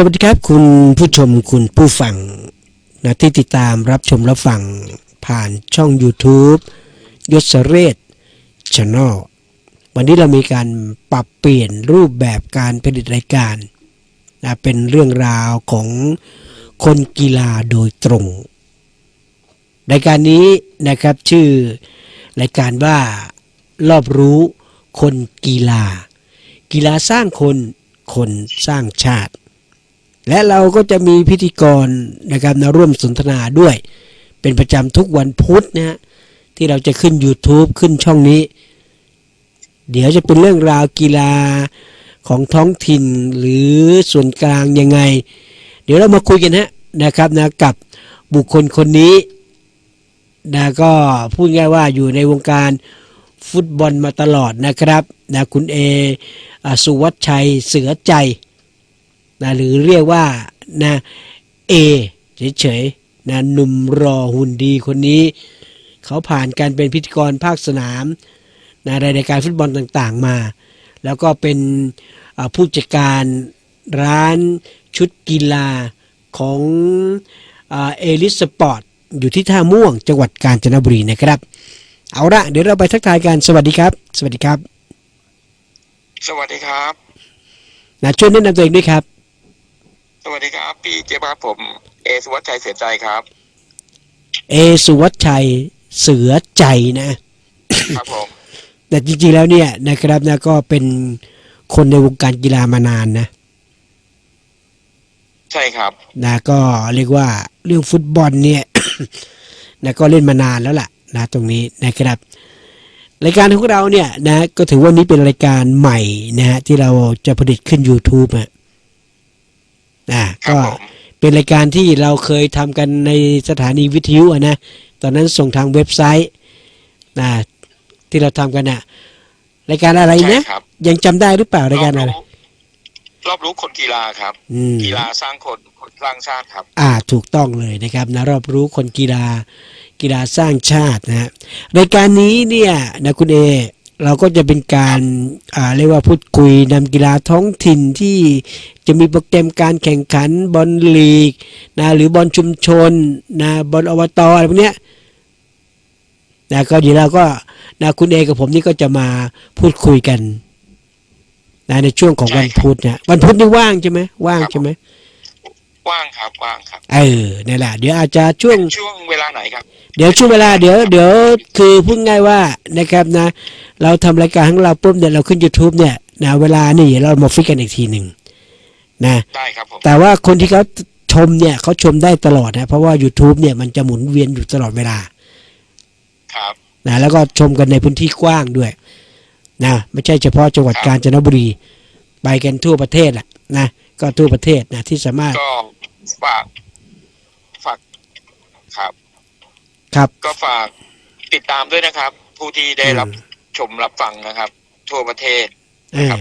สวัสดีครับคุณผู้ชมคุณผู้ฟังนะที่ติดตามรับชมรับฟังผ่านช่อง YouTube ยศเรศช n น l วันนี้เรามีการปรับเปลี่ยนรูปแบบการผลิตรายการนะเป็นเรื่องราวของคนกีฬาโดยตรง รายการนี้นะครับชื่อรายการว่ารอบรู้คนกีฬา กีฬาสร้างคนคนสร้างชาติ และเราก็จะมีพิธีกรนะครับมาร่วมสนทนาด้วย เป็นประจำทุกวันพุธนะฮะที่เราจะขึ้น YouTube ขึ้นช่องนี้ เดี๋ยวจะเป็นเรื่องราวกีฬาของท้องถิ่นหรือส่วนกลางยังไง เดี๋ยวเรามาคุยกันฮะนะครับนะกับบุคคลคนนี้นะก็พูดง่ายว่าอยู่ในวงการฟุตบอลมาตลอดนะครับนะคุณเอสุวัชชัยเสือใจ นะหรือเรียกว่านะเอเฉยๆนะหนุ่มรอหุ่นดีคนนี้ เขาผ่านการเป็นพิธีกรภาคสนามนะในรายการฟุตบอลต่างๆมา แล้วก็เป็นอ่าผู้จัดการร้านชุดกีฬาของเอลิสปอร์ตอยู่ที่ท่าม่วงจังหวัดกาญจนบุรีนะครับ เอาละเดี๋ยวเราไปทักทายกันสวัสดีครับ สวัสดีครับ สวัสดีครับนะช่วยแนะนำตัวเองด้วยครับส วัสดีครับ พี่เจ๊บ้าผม เอสุวัชชัยเสียใจครับ เอสุวัชชัยเสือใจนะ ครับผม แต่จริงๆแล้วเนี่ยนะครับนะก็เป็นคนในวงการกีฬามานานนะ ใช่ครับนะก็เรียกว่าเรื่องฟุตบอลเนี่ยนะก็เล่นมานานแล้วล่ะนะตรงนี้นะครับรายการของเราเนี่ยนะก็ถือว่านี้เป็นรายการใหม่นะฮะที่เราจะผลิตขึ้น YouTube อะ นะครับก็ผมเป็นรายการที่เราเคยทำกันในสถานีวิทยุอะนะ ตอนนั้นส่งทางเว็บไซต์นะที่เราทำกันน่ะรายการอะไรใช่นะครับยังจำได้หรือเปล่ารายการอะไรรอบรู้คนกีฬาครับอืมกีฬาสร้างคนคนสร้างชาติครับ อ่าถูกต้องเลยนะครับนะรอบรู้คนกีฬากีฬาสร้างชาตินะฮะรายการนี้เนี่ยนะคุณเอ เราก็จะเป็นการอ่าเรียกว่าพูดคุยนำกีฬาท้องถิ่นที่จะมีโปรแกรมการแข่งขันบอลลีกนะหรือบอลชุมชนนะบอลอบตอะไรพวกเนี้ยนะก็เดี๋ยวเราก็นะคุณเอกับผมนี่ก็จะมาพูดคุยกันนะในช่วงของใช่วันครับพุธนะวันพุธนี่ว่างใช่ไหมว่างครับใช่ไหม ว่างครับว่างครับ เออนี่นแหละเดี๋ยวอาจจะช่วงช่วงเวลาไหนครับ เดี๋ยวช่วงเวลาเดี๋ยวเดี๋ยวคือพูดง่ายว่านะครับนะ เราทำรายการของเราปุ๊บเนี่ยเราขึ้น YouTube เนี่ยนะเวลานี่เรามาฟิกกันอีกทีหนึ่งนะได้ครับผมแต่ว่าคนที่เขาชมเนี่ยเขาชมได้ตลอดนะเพราะว่า YouTube เนี่ยมันจะหมุนเวียนอยู่ตลอดเวลา ครับนะแล้วก็ชมกันในพื้นที่กว้างด้วยนะไม่ใช่เฉพาะจังหวัดครับกาญจนบุรี ไปกันทั่วประเทศแหละนะก็ทั่วประเทศนะที่สามารถก็ ฝาก ฝากครับ ครับ ก็ฝากติดตามด้วยนะครับ ผู้ที่ได้รับอืมชมรับฟังนะครับ ทั่วประเทศเอครัอบ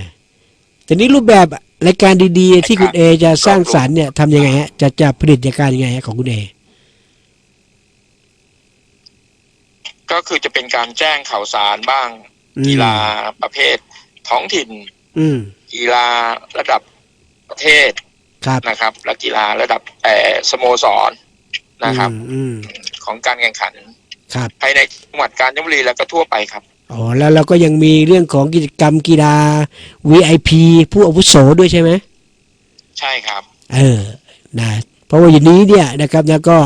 แต่นี้รูปแบบรายการดีๆ ที่คุณเอจะสร้างสรรค์เนี่ยทำยังไงฮะ จะจะผลิตรายการยังไงฮะของคุณเอ ก็คือจะเป็นการแจ้งข่าวสารบ้าง อืม กีฬาประเภท ท้องถิ่น อืม กีฬาระดับประเทศ ครับนะครับและกีฬาระดับเอ่อสโมสรนะครับอืมอืมของการแข่งขันครับภายในจังหวัดกาญจนบุรีแล้วก็ทั่วไปครับอ๋อแล้วเราก็ยังมีเรื่องของกิจกรรมกีฬา VIP ผู้อาวุโสด้วยใช่ไหมใช่ครับ เออนะเพราะว่าอย่างนี้เนี่ยนะครับแล้วก็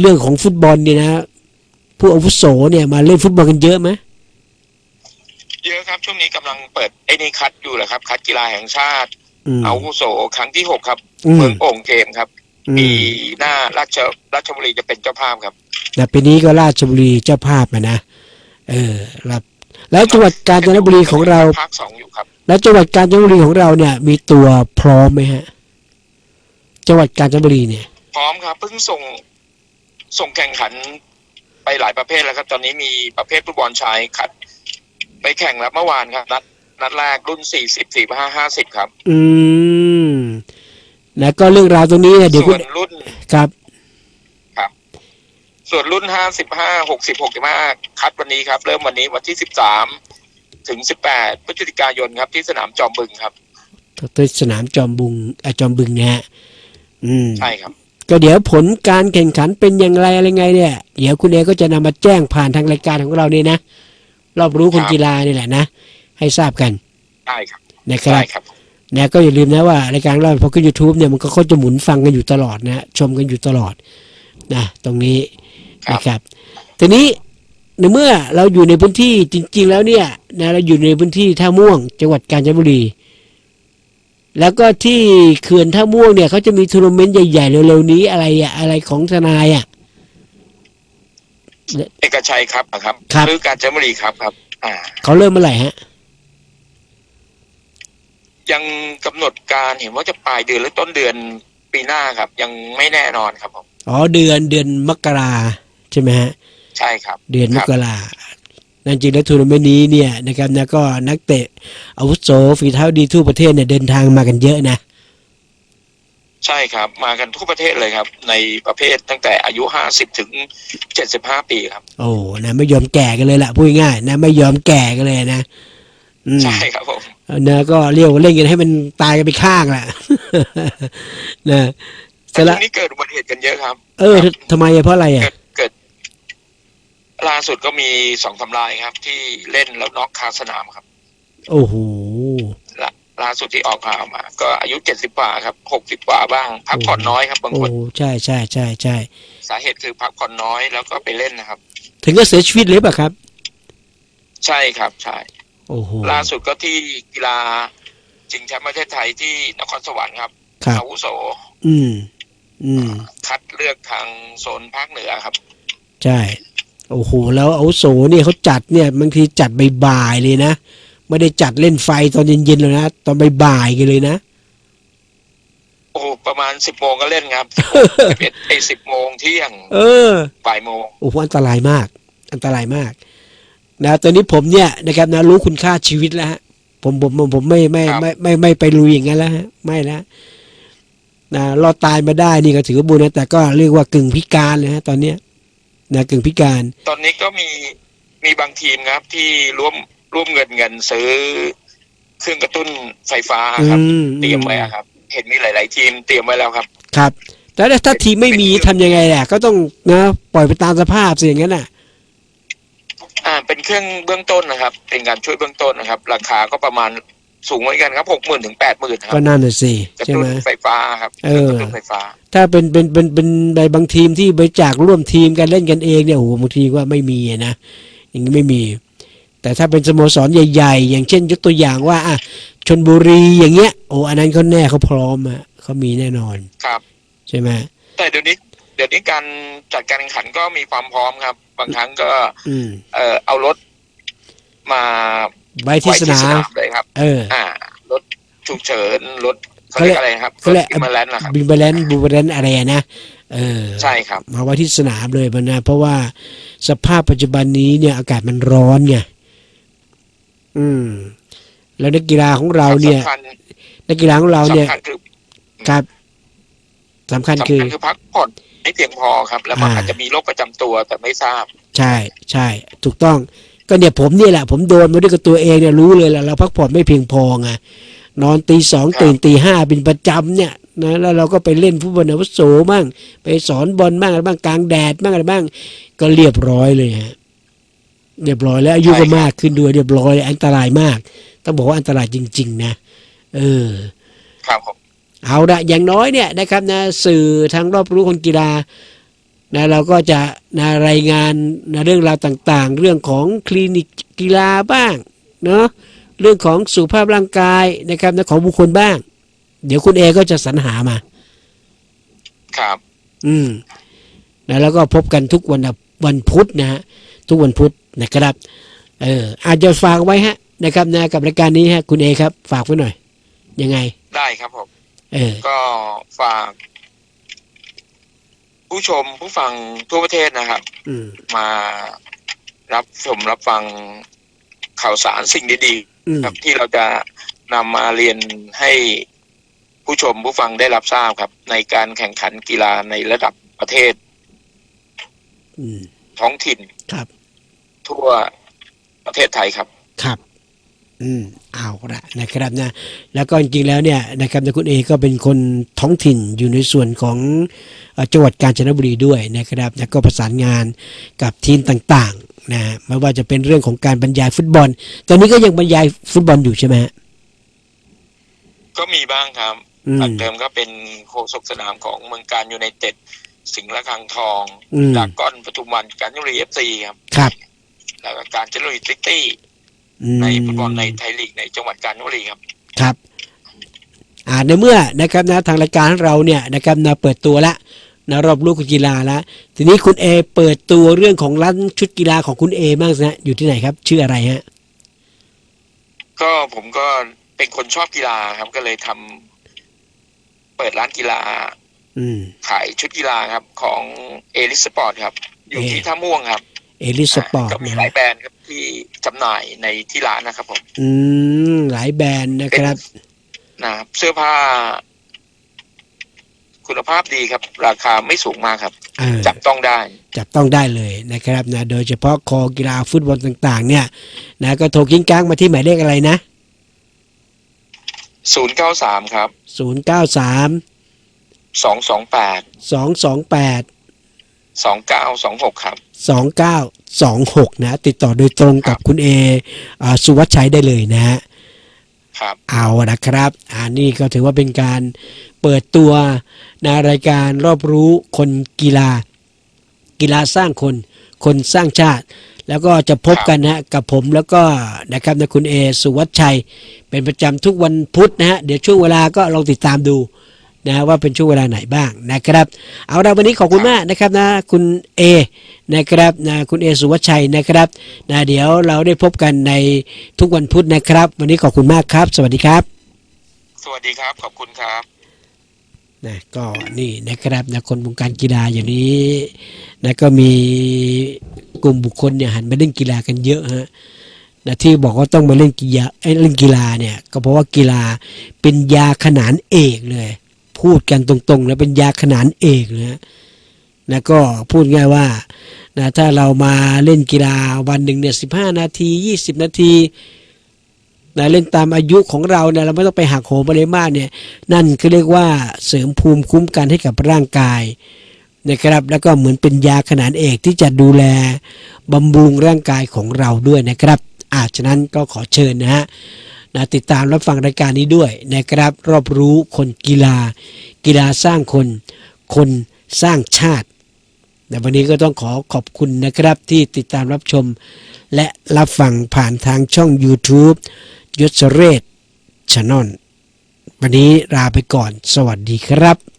เรื่องของฟุตบอลเนี่ยนะ ผู้อาวุโสเนี่ยมาเล่นฟุตบอลกันเยอะไหมเยอะครับช่วงนี้กำลังเปิดไอ้นี่คัดอยู่แหละครับ คัดกีฬาแห่งชาติ อืมอาวุโสครั้งที่หกครับอืมเมืองโอ่งเกมครับอืปีมหน้าราชราชบุรีจะเป็นเจ้าภาพครับนะปีนี้ก็ราชบุรีเจ้าภาพอะนะเออรับ แล้วจังหวัดกาญจนบุรีของเราภาคสองอยู่ครับ แล้วจังหวัดกาญจนบุรีของเราเนี่ย มีตัวพร้อมไหมฮะ จังหวัดกาญจนบุรีเนี่ย พร้อมครับเพิ่งส่งส่งแข่งขันไปหลายประเภทแล้วครับ ตอนนี้มีประเภทฟุตบอลชายคัด ไปแข่งแล้วเมื่อวานครับนัด นัดแรกรุ่นสี่สิบสี่ห้าห้าสิบครับ อืม แล้วก็เรื่องราวตรงนี้เนี่ยเดี๋ยวส่คุวณนรุ่นครับ ส่วนรุ่นห้าสิบห้าหกสิบหกสิบห้าคัดวันนี้ครับ เริ่มวันนี้วันที่สิบสามถึง18พฤศจิกายนครับที่สนามจอมบึงครับที่สนามจอมบุงอะจอมบึงนะฮะอืม ใช่ครับ ก็เดี๋ยวผลการแข่งขันเป็นอย่างไรอะไรไงเนี่ย เดี๋ยวคุณเอก็จะนำมาแจ้งผ่านทางรายการของเราเนี่ยนะ รอบรู้คนครับ กีฬานี่แหละนะ ให้ทราบกันได้ครับนะครับได้ครับนะก็อย่าลืมนะว่ารายการของเราพอขึ้น YouTube เนี่ยมันก็เขาจะหมุนฟังกันอยู่ตลอดนะฮะชมกันอยู่ตลอดนะตรงนี้ครับนะครับทีนี้ในเมื่อเราอยู่ในพื้นที่จริง ๆ แล้วเนี่ยนะเราอยู่ในพื้นที่ท่าม่วง จังหวัดกาญจนบุรี แล้วก็ที่เขื่อนท่าม่วงเนี่ยเขาจะมีทัวร์นาเมนต์ใหญ่ๆเร็วๆนี้อะไรอะอะไรของทนายอะเอกชัยครับครับครับหรือการจนบุรีครับครับ อ่าเขาเริ่มเมื่อไหร่ฮะ ยังกำหนดการเห็นว่าจะปลายเดือนหรือต้นเดือนปีหน้าครับ ยังไม่แน่นอนครับผมอ๋อเดือนเดือนมกราใช่ไหมฮะใช่ครับ เดือนมครับกรานั่นจริงแล้วทัวร์นาเมนต์นี้เนี่ยนะครับนะก็นักเตะอาวุโสฝีเท้าดีทั่วประเทศเนี่ยเดินทางมากันเยอะนะใช่ครับ มากันทุกประเทศเลยครับ ในประเภทตั้งแต่อายุห้าสิบถึงเจ็ดสิบห้าปีครับ โอ้นะไม่ยอมแก่กันเลยล่ะพูดง่ายๆนะไม่ยอมแก่กันเลยนะอืมใช่ครับผม นะก็เรียกว่าเล่นกันให้มันตายกันไปข้างแหละนะเสร็แต่จช่แล้ววงนี้เกิดอุบัติเหตุกันเยอะครับ เออทำไมอะเพราะอะไรอะเกิดเกิดล่าสุดก็มีสองทำลายครับ ที่เล่นแล้วน็อกคาสนามครับ โอ้โหล่าล่าสุดที่ออกข่าวมา ก็อายุเจ็ดสิบกว่าครับหกสิบกว่าบ้าง พักผ่อนน้อยครับบางโอ้คนใช่ใช่ใช่ใช่สาเหตุคือพักผ่อนน้อยแล้วก็ไปเล่นนะครับ ถึงก็เสียชีวิตเลยป่ะครับ ใช่ครับใช่ โอ้โหล่าสุดก็ที่กีฬาชิงแชมป์ประเทศไทยที่นครสวรรค์ครับครับอาวุโส อืม อืม คัดเลือกทางโซนภาคเหนือครับ ใช่ โอ้โห แล้วอาวุโสเนี่ยเขาจัดเนี่ยบางทีจัดบ่ายๆเลยนะ ไม่ได้จัดเล่นไฟตอนเย็นๆเลยนะ ตอนบ่ายๆกันเลยนะ โอ้โหประมาณสิบโมงก็เล่นครับสิบเอ็ดไอสิบโมงเที่ยง เออ บ่ายโมง โอ้โหอันตรายมาก อันตรายมาก นะตอนนี้ผมเนี่ยนะครับนะรู้คุณค่าชีวิตแล้วฮะผมผมผมผมไม่ไม่ไม่ไม่ไม่ไปลุยอย่างนั้นแล้วฮะไม่แล้วนะรอดตายมาได้นี่ก็ถือว่าบุญนะแต่ก็เรียกว่ากึ่งพิการเลยฮะตอนเนี้ยนะกึ่งพิการ ตอนนี้ก็มีมีบางทีมครับ ที่ร่วมร่วมเงินเงินซื้อเครื่องกระตุ้นไฟฟ้าครับอืมเตรียมไว้อะครับ เห็นมีหลาย ๆ ทีมเตรียมไว้แล้วครับ ครับแล้วถ้าทีมไม่มีทำยังไงล่ะก็ต้องนะปล่อยไปตามสภาพสิอย่างนั้นน่ะ อ่าเป็นเครื่องเบื้องต้นนะครับ เป็นการช่วยเบื้องต้นนะครับ ราคาก็ประมาณสูงเหมือนกันครับหกหมื่นถึงแปดหมื่นครัก็บนั่นน่ะสิกระใช่ตุ้ไหนม ไฟฟ้าครับเออ กระตุ้นไฟฟ้า ถ้าเป็นเป็นเป็นเป็นในบางทีมที่บริจาคร่วมทีมกันเล่นกันเองเนี่ยโอ้โหบางทีว่าไม่มีอะนะอย่างนี้ไม่มี แต่ถ้าเป็นสโมสรใหญ่ๆ อย่างเช่น ยกตัวอย่างว่าอะชนบุรีอย่างเงี้ยโอ้อันนั้นเขาแน่เขาพร้อมอะเขามีแน่นอนครับ ใช่ไหมแต่เดี๋ยวนี้ เดี๋ยวนี้การจัดการแข่งขันก็มีความพร้อมครับ บางครั้งก็อืมเอ่อเอารถมาไว้ที่ไว้สนามเลยครับ เออ อ่ารถฉุกเฉินรถเขาเรียกอะไรครับเขารถเรียก อิมเมอร์แลนด์นะครับ บินบาลนบูบาลนอะไรอะนะเออ ใช่ครับ มาไว้ที่สนามเลยมันนะเพราะว่าสภาพปัจจุบันนี้เนี่ยอากาศมันร้อนไงอืม แล้วนักกีฬาของเราเนี่ยสำคัญนักกีฬาของเราเนี่ยสำคัญคือครับ สำคัญสำคือ คัญคือพักผ่อนให้เพียงพอครับ แล้วมันอ่า อาจจะมีโรคประจำตัวแต่ไม่ทราบ ใช่ใช่ถูกต้องก็เนี่ยผมเนี่ยแหละ ผมโดนมาด้วยกับตัวเองเนี่ยรู้เลยแหละเราพักผ่อนไม่เพียงพอไงนอนตีสองตื่นตีห้าเป็นประจำเนี่ยนะแล้วเราก็ไปเล่นฟุตบอลอาวุโสบ้างไปสอนบอลบ้างอะไรบ้างกลางแดดบ้างอะไรบ้าง ก็เรียบร้อยเลยฮะเรียบร้อยแล้วอายุก็มากขึ้นด้วยเรียบร้อยอันตรายมาก ต้องบอกว่าอันตรายจริง ๆ นะเออ ครับผม เอาละอย่างน้อยเนี่ยนะครับนะสื่อทางรอบรู้คนกีฬานะเราก็จะนะรายงานนะเรื่องราวต่างๆ เรื่องของคลินิกกีฬาบ้างเนาะเรื่องของสุขภาพร่างกายนะครับนะของบุคคลบ้าง เดี๋ยวคุณเอก็จะสรรหามา ครับ อืมนะแล้วก็พบกันทุกวันวันพุธนะฮะทุกวันพุธนะครับ เอออาจจะฝากไว้ฮะนะครับนะกับรายการนี้ฮะคุณเอครับ ฝากไว้หน่อย ยังไง ได้ครับผมเออ ก็ฝาก ผู้ชมผู้ฟังทั่วประเทศนะครับอืมมารับชมรับฟังข่าวสารสิ่งดีอืมๆครับที่เราจะนำมาเรียนให้ผู้ชมผู้ฟังได้รับทราบครับ ในการแข่งขันกีฬาในระดับประเทศอืมท้องถิ่นครับ ทั่วประเทศไทยครับครับ อืมเอาละนะครับนะแล้วก็จริงๆแล้วเนี่ยนะครับนะคุณเอก็เป็นคนท้องถิ่นอยู่ในส่วนของเอ่อจังหวัดกาญจนบุรีด้วยนะครับแล้วก็ประสานงานกับทีมต่างๆนะไม่ว่าจะเป็นเรื่องของการบรรยายฟุตบอล ตอนนี้ก็ยังบรรยายฟุตบอลอยู่ใช่ไหมฮะก็มีบ้างครับอืมจากเดิมก็เป็นโฆษกสนามของเมืองการยูไนเต็ดสิงห์ละคังทองอืมดากอนปทุมวันการจนบุรีเอฟซีครับครับแล้วก็การจนบุรีซิตี้อืม ในฟุตบอลในไทยลีกในจังหวัดกาญจนบุรีครับครับอ่าในเมื่อนะครับนะทางรายการของเราเนี่ยนะครับนะเปิดตัวละนะรอบลูกกีฬาแล้วทีนี้คุณเอเปิดตัวเรื่องของร้านชุดกีฬาของคุณเอบ้างนะอยู่ที่ไหนครับ ชื่ออะไรฮะก็ผมก็เป็นคนชอบกีฬาครับก็เลยทำเปิดร้านกีฬา อืมขายชุดกีฬาครับ ของเอลิสปอร์ตครับ อยู่เอที่ท่าม่วงครับ เอลิสปอร์ตก็มีนะหลายแบรนด์ครับ ที่จำหน่ายในที่ร้านนะครับผมอืมหลายแบรนด์นะครับนะครับเสื้อผ้า คุณภาพดีครับ ราคาไม่สูงมากครับเออจับต้องได้ จับต้องได้เลยนะครับนะโดยเฉพาะคอกีฬาฟุตบอลต่าง ๆ เนี่ย นะก็โทรกิ้งก้างมาที่หมายเลขอะไรนะศูนย์เก้าสามครับ093สองสองแปด228สองเก้าสองหกครับ 2926 นะ ติดต่อโดยตรงกับคุณเออ่าสุวัชชัยได้เลยนะฮะครับเอานะครับ อันนี้ก็ถือว่าเป็นการเปิดตัวในรายการรอบรู้คนกีฬา กีฬาสร้างคน คนสร้างชาติ แล้วก็จะพบกันนะฮะกับผมแล้วก็นะครับนะคุณเอสุวัชชัย เป็นประจำทุกวันพุธนะฮะเดี๋ยวช่วงเวลาก็ลองติดตามดูนะว่าเป็นช่วงเวลาไหนบ้างนะครับ เอาละวันนี้ขอบคุณมากนะครับนะคุณเอ นะครับนะคุณเอสุวัชชัยนะครับนะเดี๋ยวเราได้พบกันในทุกวันพุธนะครับ วันนี้ขอบคุณมากครับ สวัสดีครับ สวัสดีครับ ขอบคุณครับนะก็นี่นะครับนะคนวงการกีฬาอย่างนี้นะก็มีกลุ่มบุคคลเนี่ยหันมาเล่นกีฬากันเยอะฮะนะที่บอกว่าต้องมาเล่นกีฬาเอ้ยเล่นกีฬาเนี่ยก็เพราะว่ากีฬาเป็นยาขนานเอกเลย พูดกันตรงๆ แล้วเป็นยาขนานเอกเลยฮะ นะก็พูดง่ายว่านะถ้าเรามาเล่นกีฬาวันหนึ่งเนี่ยสิบห้านาทียี่สิบนาทีนะเล่นตามอายุของเราเนี่ยเราไม่ต้องไปหักโหมอะไรมากเนี่ยนั่นคือเรียกว่าเสริมภูมิคุ้มกันให้กับร่างกายนะครับแล้วก็เหมือนเป็นยาขนานเอกที่จะดูแลบำรุงร่างกายของเราด้วยนะครับอาฉะนั้นก็ขอเชิญนะฮะนะติดตามรับฟังรายการนี้ด้วยนะครับรอบรู้คนกีฬา กีฬาสร้างคน คนสร้างชาติ แต่วันนี้ก็ต้องขอขอบคุณนะครับที่ติดตามรับชม และรับฟังผ่านทางช่อง YouTube ยศเรศชนนวันนี้ลาไปก่อน สวัสดีครับ